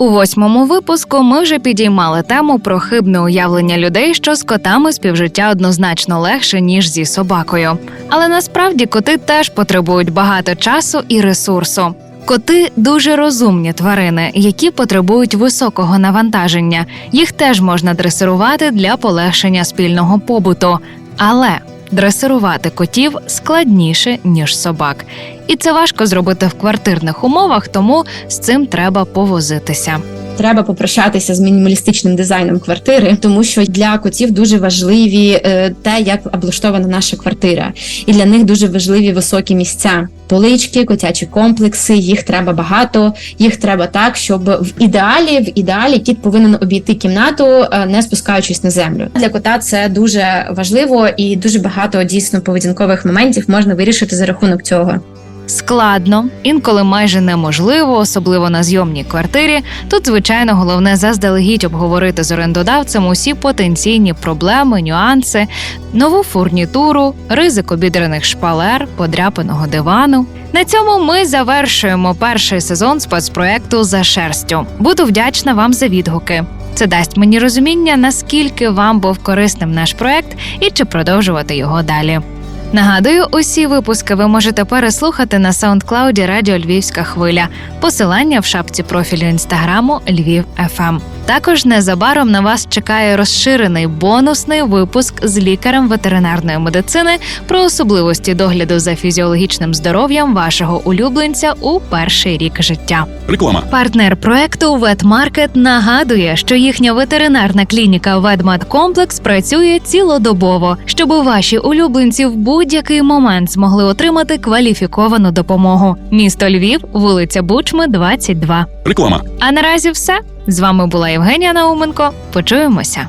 У восьмому випуску ми вже підіймали тему про хибне уявлення людей, що з котами співжиття однозначно легше ніж зі собакою. Але насправді коти теж потребують багато часу і ресурсу. Коти дуже розумні тварини, які потребують високого навантаження. Їх теж можна дресирувати для полегшення спільного побуту. Але дресирувати котів складніше ніж собак, і це важко зробити в квартирних умовах, тому з цим треба повозитися. Треба попрощатися з мінімалістичним дизайном квартири, тому що для котів дуже важливі е, те, як облаштована наша квартира, і для них дуже важливі високі місця. Полички, котячі комплекси, їх треба багато. Їх треба так, щоб в ідеалі, в ідеалі кіт повинен обійти кімнату, е, не спускаючись на землю. Для кота це дуже важливо і дуже багато дійсно поведінкових моментів можна вирішити за рахунок цього. Складно, інколи майже неможливо, особливо на зйомній квартирі. Тут, звичайно, головне заздалегідь обговорити з орендодавцем усі потенційні проблеми, нюанси, нову фурнітуру, ризик обідраних шпалер, подряпаного дивану. На цьому ми завершуємо перший сезон спецпроекту за шерстю. Буду вдячна вам за відгуки. Це дасть мені розуміння, наскільки вам був корисним наш проект і чи продовжувати його далі. Нагадую, усі випуски ви можете переслухати на саундклауді Радіо Львівська хвиля, посилання в шапці профілю інстаграму Львів ФМ. Також незабаром на вас чекає розширений бонусний випуск з лікарем ветеринарної медицини про особливості догляду за фізіологічним здоров'ям вашого улюбленця у перший рік життя. Реклама. Партнер проекту Ветмаркет нагадує, що їхня ветеринарна клініка Ведмедкомплекс працює цілодобово, щоб ваші улюбленці в будь-який момент змогли отримати кваліфіковану допомогу. Місто Львів, вулиця Бучми, 22. Реклама. А наразі все. З вами була Євгенія Науменко. Почуємося.